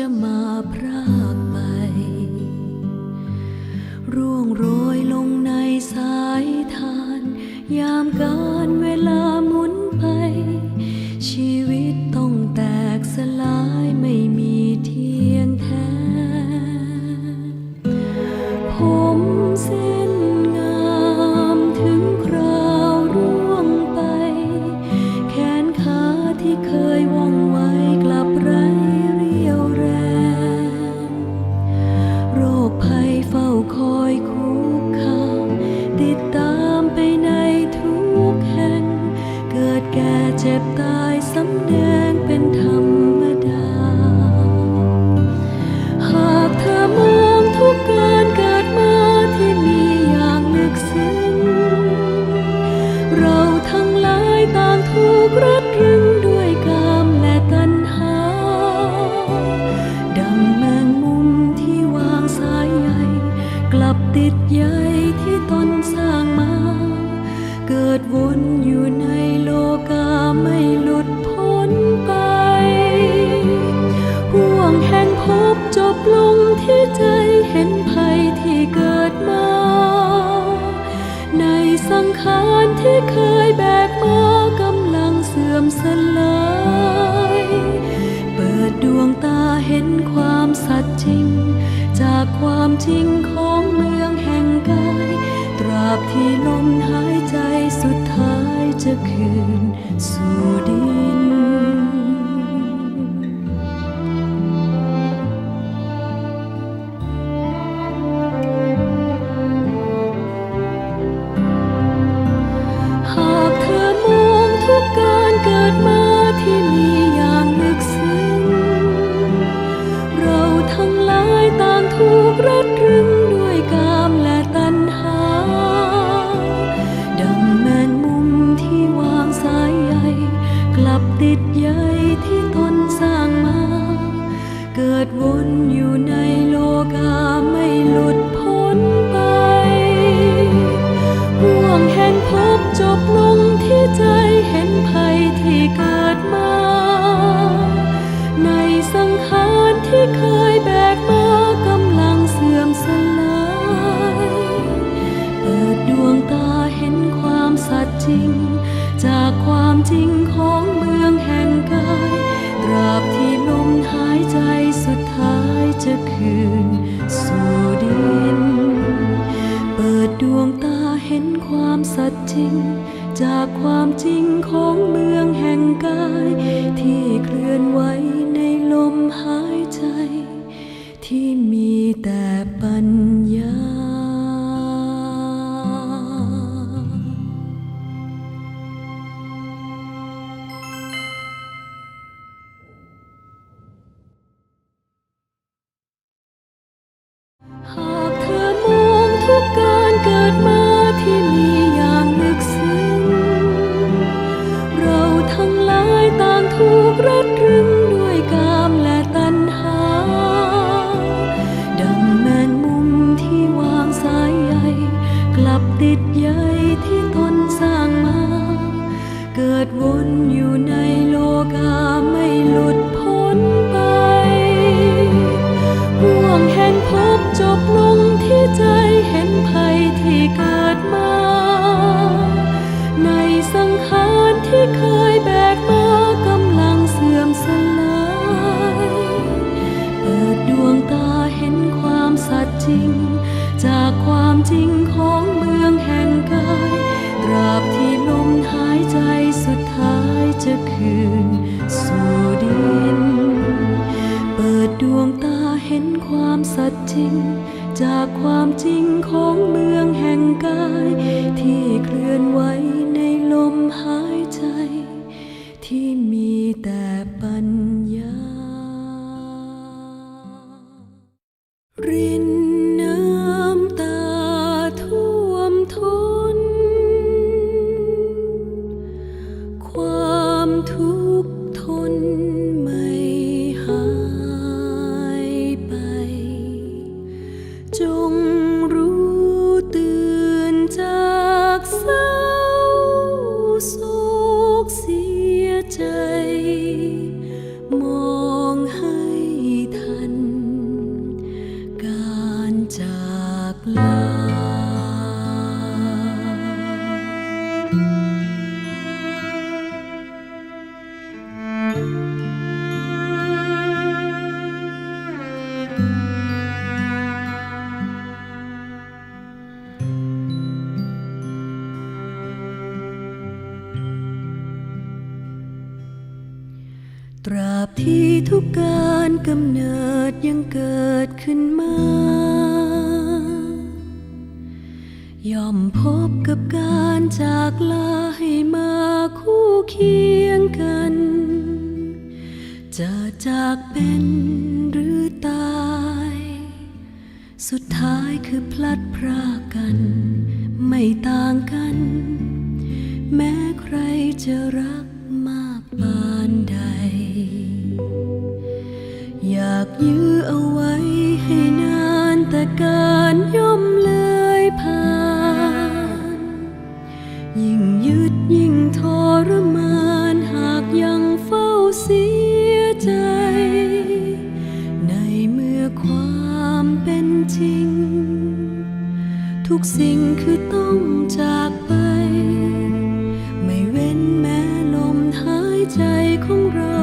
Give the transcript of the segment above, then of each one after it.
จะมาพระ จริงของเมืองแห่งกาย ตราบที่ลมหายใจสุดท้ายจะคืนสู่ดิน ติดใย จะคืนสู่ดิน เปิดดวงตาเห็นความสัตย์จริง จากความจริงของเมืองแห่งกายที่เคลื่อนไหว ความจริง กการกำเนิดยังเกิดขึ้นมา ย่อมพบกับการจากลาให้มาคู่เคียงกัน จะจากเป็นหรือตาย สุดท้ายคือพลัดพรากกัน ไม่ต่างกัน แม้ใครจะรัก ทุกสิ่งคือต้องจากไป ไม่เว้นแม้ลมหายใจของเรา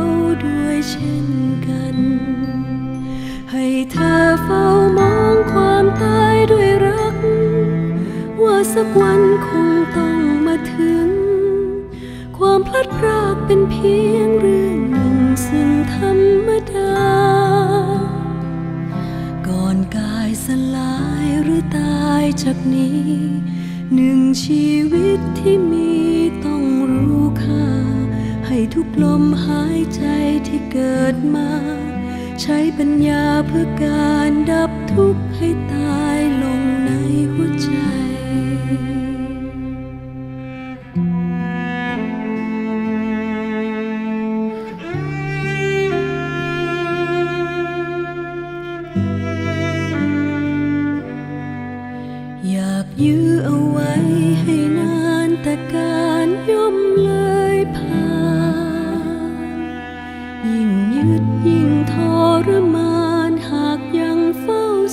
ด้วยเช่นกัน ให้เธอเฝ้ามองความตายด้วยรัก ว่าสักวันคงต้องมาถึง ความพลัดพรากเป็นเพียงเรื่อง จากนี้ หนึ่งชีวิตที่มีต้องรู้ค่า ให้ทุกลมหายใจที่เกิดมา ใช้ปัญญาเพื่อการดับทุกข์ให้ตา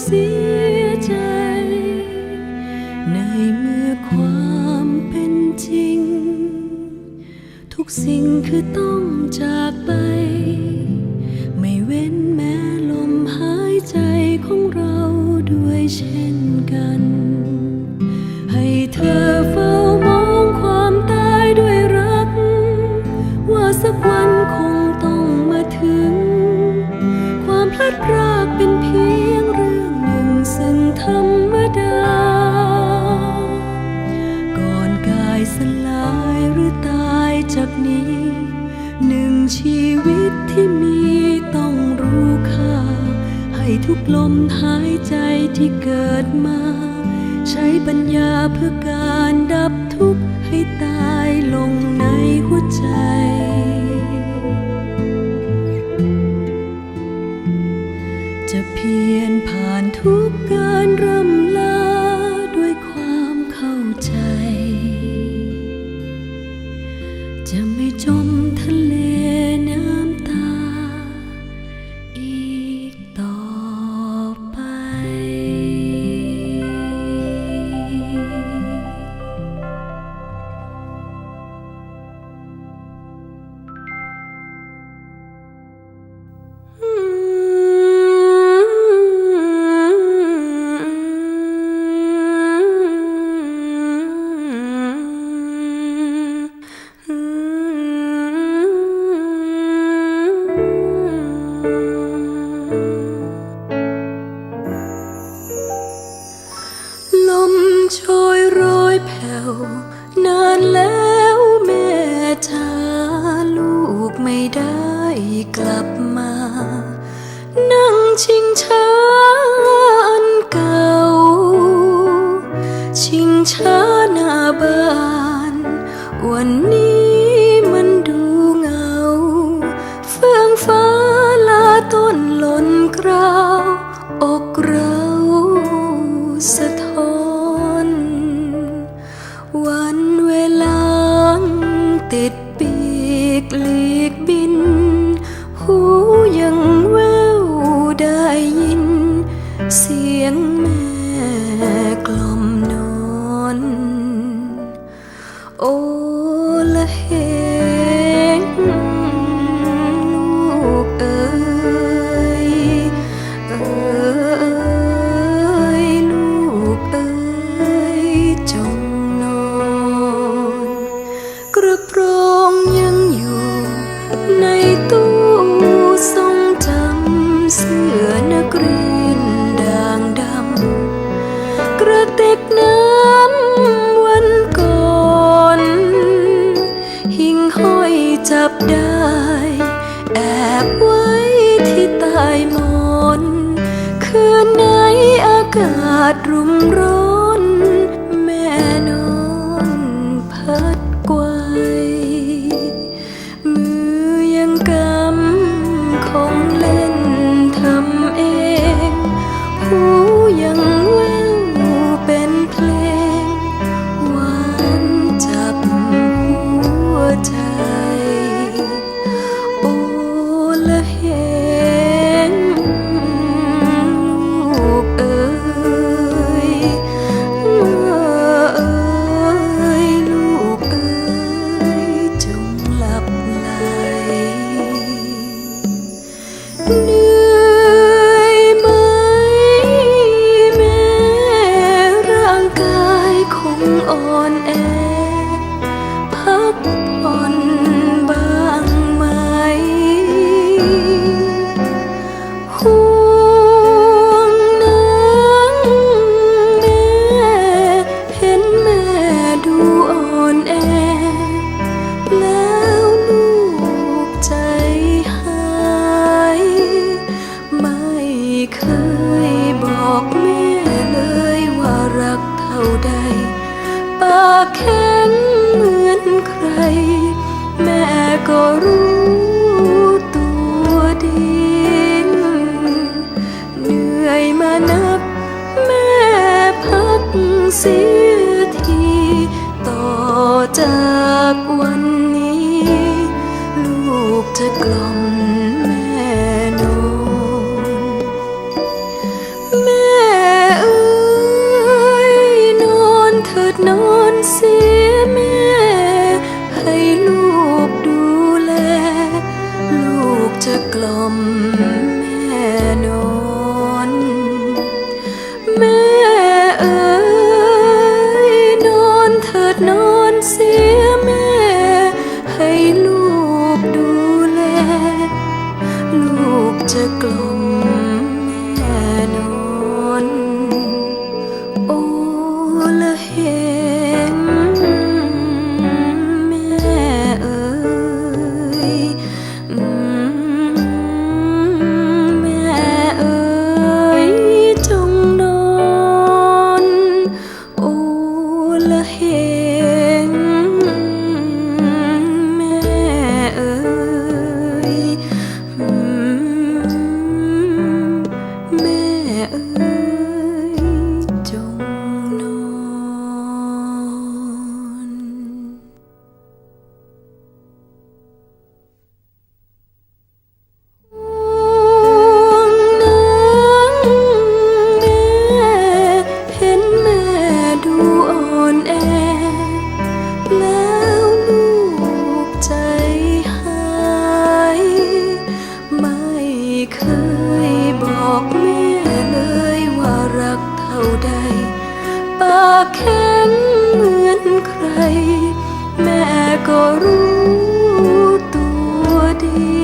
เสียใจ ในเมื่อความเป็นจริง ทุกสิ่งคือต้องจากไป ไม่เว้นแม้ลมหายใจของเราด้วยเช่นกัน ดา ก่อนกายสลายหรือตายจากนี้ หนึ่งชีวิตที่มีต้องรู้ค่า ให้ทุกลมหาย ចាំមិនចំទន្านแล้วแม่จ้าลูกไม่ได้กลับมา นั่งชิงช้าอันเก่า ชิงช้าหน้าบ้าน วันนี้มัน ย บอกแม่เลยว่ารักเท่าใด ปากแข็งเหมือนใคร แม่ก็รู้ตัวดี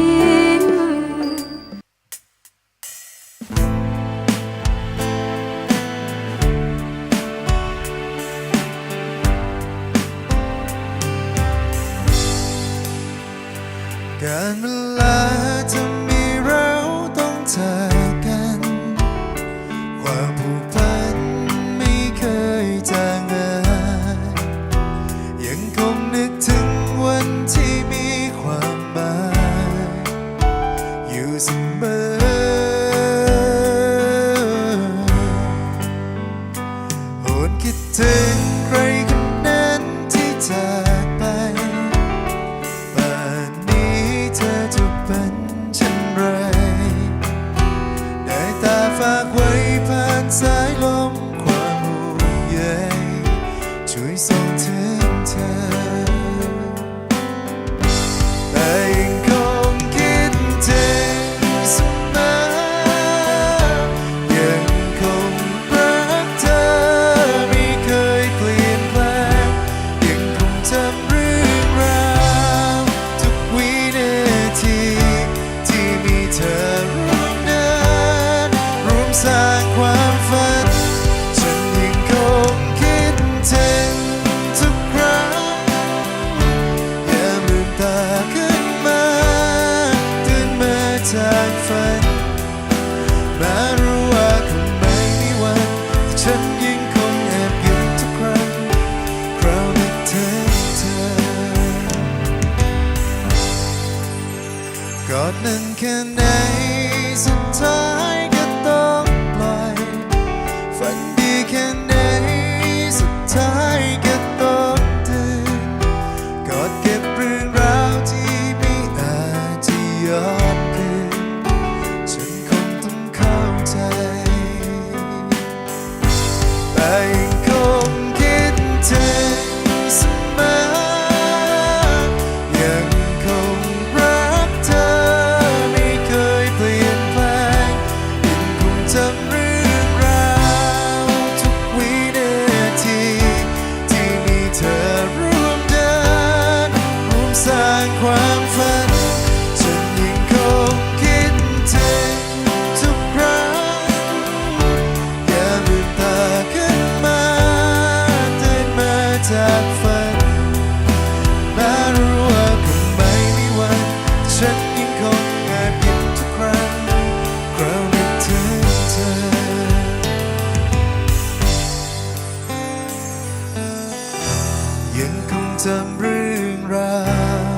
จำเรื่องรา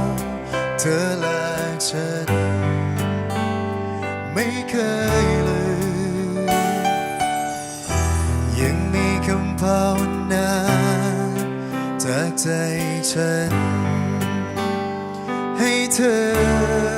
วเธอและฉัน ไม่เคยลืมยังมีคำภาวนาจากใจฉัน ให้เธอ